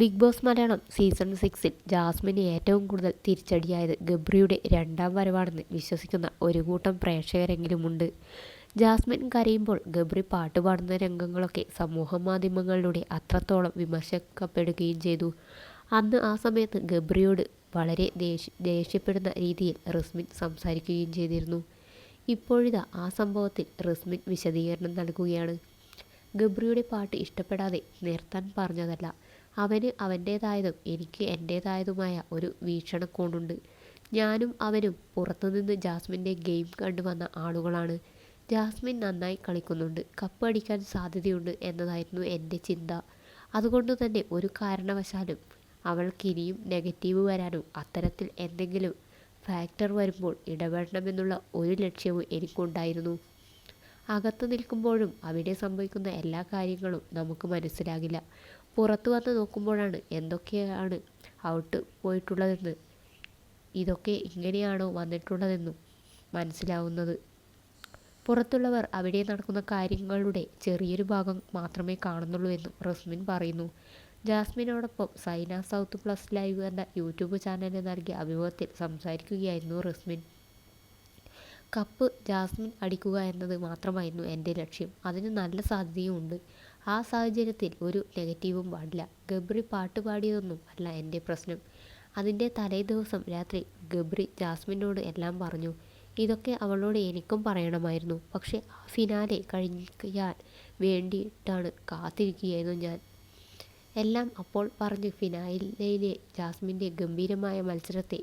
Big boss Malayalam season സിക്സിൽ ജാസ്മിന് ഏറ്റവും കൂടുതൽ തിരിച്ചടിയായത് ഗബ്രിയുടെ രണ്ടാം വരവാണെന്ന് വിശ്വസിക്കുന്ന ഒരു കൂട്ടം പ്രേക്ഷകരെങ്കിലുമുണ്ട്. ജാസ്മിൻ കരയുമ്പോൾ ഗബ്രി പാട്ടുപാടുന്ന രംഗങ്ങളൊക്കെ സമൂഹ മാധ്യമങ്ങളിലൂടെ അത്രത്തോളം വിമർശിക്കപ്പെടുകയും ചെയ്തു. അന്ന് ആ സമയത്ത് ഗബ്രിയോട് വളരെ ദേഷ്യ ദേഷ്യപ്പെടുന്ന രീതിയിൽ റിസ്മിൻ സംസാരിക്കുകയും ചെയ്തിരുന്നു. ഇപ്പോഴിതാ ആ സംഭവത്തിൽ റിസ്മിൻ വിശദീകരണം നൽകുകയാണ്. ഗബ്രിയുടെ പാട്ട് ഇഷ്ടപ്പെടാതെ നിർത്താൻ പറഞ്ഞതല്ല. അവന് അവന്റേതായതും എനിക്ക് എന്റേതായതുമായ ഒരു വീക്ഷണക്കോണുണ്ട് ഞാനും അവനും പുറത്തുനിന്ന് ജാസ്മിന്റെ ഗെയിം കണ്ടു വന്ന ആളുകളാണ്. ജാസ്മിൻ നന്നായി കളിക്കുന്നുണ്ട്. കപ്പ് അടിക്കാൻ സാധ്യതയുണ്ട് എന്നതായിരുന്നു എന്റെ ചിന്ത. അതുകൊണ്ട് തന്നെ ഒരു കാരണവശാലും അവൾക്കിനിയും നെഗറ്റീവ് വരാനോ അത്തരത്തിൽ എന്തെങ്കിലും ഫാക്ടർ വരുമ്പോൾ ഇടപെടണമെന്നുള്ള ഒരു ലക്ഷ്യവും എനിക്കുണ്ടായിരുന്നു. അകത്ത് നിൽക്കുമ്പോഴും അവിടെ സംഭവിക്കുന്ന എല്ലാ കാര്യങ്ങളും നമുക്ക് മനസ്സിലാകില്ല. പുറത്തു വന്ന് നോക്കുമ്പോഴാണ് എന്തൊക്കെയാണ് ഔട്ട് പോയിട്ടുള്ളതെന്ന്. ഇതൊക്കെ ഇങ്ങനെയാണോ വന്നിട്ടുള്ളതെന്നും മനസ്സിലാവുന്നത്. പുറത്തുള്ളവർ അവിടെ നടക്കുന്ന കാര്യങ്ങളുടെ ചെറിയൊരു ഭാഗം മാത്രമേ കാണുന്നുള്ളൂ എന്നും റസ്മിൻ പറയുന്നു. ജാസ്മിനോടൊപ്പം സൈന സൗത്ത് പ്ലസ് ലൈവ് എന്ന യൂട്യൂബ് ചാനലിന് നൽകിയ അഭിമുഖത്തിൽ സംസാരിക്കുകയായിരുന്നു റസ്മിൻ. കപ്പ് ജാസ്മിൻ അടിക്കുക എന്നത് മാത്രമായിരുന്നു എന്റെ ലക്ഷ്യം. അതിന് നല്ല സാധ്യതയും ഉണ്ട്. ആ സാഹചര്യത്തിൽ ഒരു നെഗറ്റീവും പാടില്ല. ഗബ്രി പാട്ട് പാടിയതൊന്നും അല്ല എന്റെ പ്രശ്നം. അതിന്റെ തലേ ദിവസം രാത്രി ഗബ്രി ജാസ്മിനോട് എല്ലാം പറഞ്ഞു. ഇതൊക്കെ അവളോട് എനിക്കും പറയണമായിരുന്നു. പക്ഷേ ആ ഫിനാലെ കഴിഞ്ഞാൽ വേണ്ടിയിട്ടാണ് കാത്തിരിക്കുകയായിരുന്നു ഞാൻ. എല്ലാം അപ്പോൾ പറഞ്ഞ് ഫിനാലിലെ ജാസ്മിന്റെ ഗംഭീരമായ മത്സരത്തെ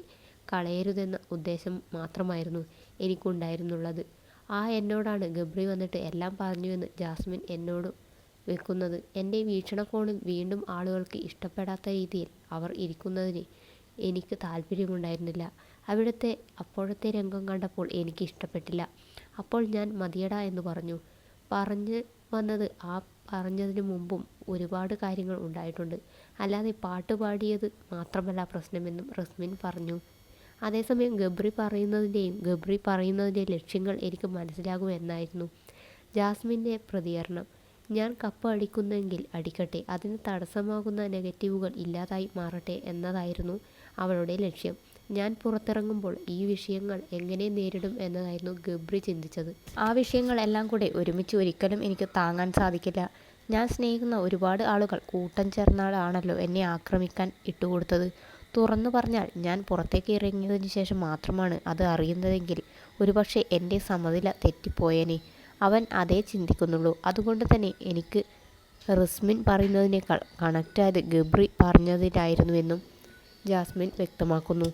കളയരുതെന്ന ഉദ്ദേശം മാത്രമായിരുന്നു എനിക്കുണ്ടായിരുന്നുള്ളത്. ആ എന്നോടാണ് ഗബ്രി വന്നിട്ട് എല്ലാം പറഞ്ഞുവെന്ന് ജാസ്മിൻ എന്നോട് വെക്കുന്നത്. എന്റെ വീക്ഷണകോണിൽ വീണ്ടും ആളുകൾക്ക് ഇഷ്ടപ്പെടാത്ത രീതിയിൽ അവർ ഇരിക്കുന്നതിന് എനിക്ക് താല്പര്യമുണ്ടായിരുന്നില്ല അവിടുത്തെ അപ്പോഴത്തെ രംഗം കണ്ടപ്പോൾ എനിക്ക് ഇഷ്ടപ്പെട്ടില്ല. അപ്പോൾ ഞാൻ മതിയട എന്ന് പറഞ്ഞു. പറഞ്ഞ് വന്നത് ആ പറഞ്ഞതിന് മുമ്പും ഒരുപാട് കാര്യങ്ങൾ ഉണ്ടായിട്ടുണ്ട്. അല്ലാതെ പാട്ട് പാടിയത് മാത്രമല്ല പ്രശ്നമെന്നും റസ്മിൻ പറഞ്ഞു. അതേസമയം ഗബ്രി പറയുന്നതിന്റെയും ഗബ്രി പറയുന്നതിന്റെയും ലക്ഷ്യങ്ങൾ എനിക്ക് മനസ്സിലാകുമെന്നായിരുന്നു ജാസ്മിന്റെ പ്രതികരണം. ഞാൻ കപ്പ് അടിക്കുന്നെങ്കിൽ അടിക്കട്ടെ അതിന് തടസ്സമാകുന്ന നെഗറ്റീവുകൾ ഇല്ലാതായി മാറട്ടെ എന്നതായിരുന്നു അവളുടെ ലക്ഷ്യം. ഞാൻ പുറത്തിറങ്ങുമ്പോൾ ഈ വിഷയങ്ങൾ എങ്ങനെ നേരിടും എന്നതായിരുന്നു ഗബ്രി ചിന്തിച്ചത്. ആ വിഷയങ്ങളെല്ലാം കൂടെ ഒരുമിച്ച് ഒരിക്കലും എനിക്ക് താങ്ങാൻ സാധിക്കില്ല. ഞാൻ സ്നേഹിക്കുന്ന ഒരുപാട് ആളുകൾ കൂട്ടം ചേർന്നാളാണല്ലോ എന്നെ ആക്രമിക്കാൻ ഇട്ടുകൊടുത്തത്. തുറന്നു പറഞ്ഞാൽ ഞാൻ പുറത്തേക്ക് ഇറങ്ങിയതിന് ശേഷം മാത്രമാണ് അത് അറിയുന്നതെങ്കിൽ. ഒരുപക്ഷെ എന്റെ സമനില തെറ്റിപ്പോയേനെ. അവൻ അതേ ചിന്തിക്കുന്നുള്ളൂ. അതുകൊണ്ട് തന്നെ എനിക്ക് റിസ്മിൻ പറയുന്നതിനേക്കാൾ കണക്റ്റായത് ഗബ്രി പറഞ്ഞതിലായിരുന്നുവെന്നും ജാസ്മിൻ വ്യക്തമാക്കുന്നു.